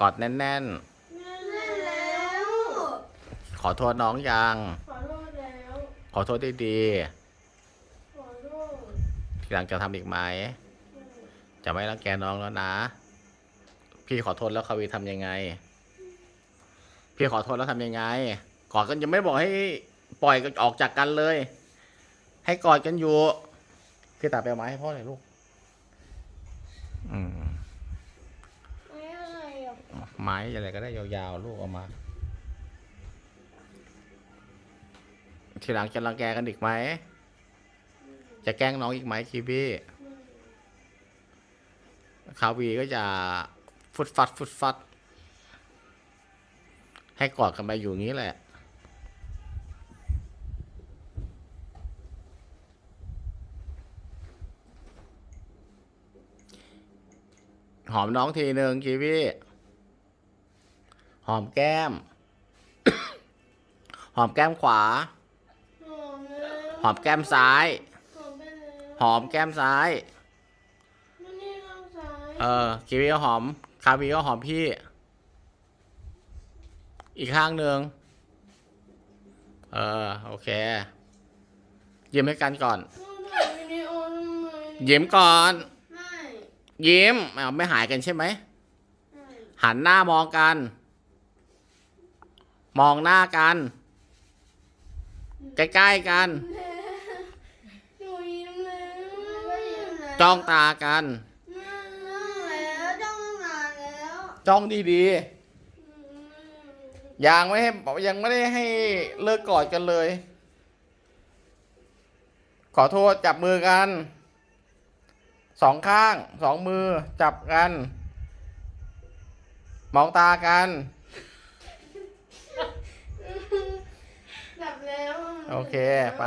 กอดแน่นแน่นแล้วๆขอโทษน้องยัง ขอโทษแล้ว ขอโทษด้ดีขอโทษทีหลังจะทำอีกไหม จะไม่รังแกน้องแล้วนะ พี่ขอโทษแล้วคาวีทำยังไง พี่ขอโทษแล้วทำยังไง กอดกันยังไม่บอกให้ปล่อยกันออกจากกันเลย ให้กอดกันอยู่พี่ตาไปเอาไม้ให้พ่อหน่อยลูก อืม ไม่อะไรอะ ไม้อะไรก็ได้ยาวๆลูกเอามา ทีหลังจะรังแกกันอีกไหม จะแกล้งน้องอีกไหมคีบี้คาวีก็จะฟุดฟัดฟุดฟัด ให้กอดกันไปอยู่งนี้แหละหอมน้องทีหนึ่งกีวี่ หอมแก้ม หอมแก้มขวา หอมแล้วหอมแก้มซ้ายหอมไปแล้วหอมแก้มซ้ายไม่นี่ข้างซ้ายเออกีวีก็หอม คาวีก็หอมพี่ อีกข้างหนึ่งเออ โอเค ยิ้มให้กันก่อนต้องถ่ายวิดีโอทำไมยิ้มก่อนไม่ยิ้มเอาไม่หายกันใช่ไหมไม่หันหน้ามองกัน มองหน้ากัน ใกล้ๆกัน หนูยิ้มแล้วก็ยิ้มแล้วจ้องตากันนั่งแล้วจ้องนานแล้วจ้องดีอืมๆยังไม่ให้ยังไม่ได้ให้เลิกกอดกันเลย ขอโทษจับมือกัน สองข้างสองมือจับกัน มองตากัน จับแล้ว โอเค ไป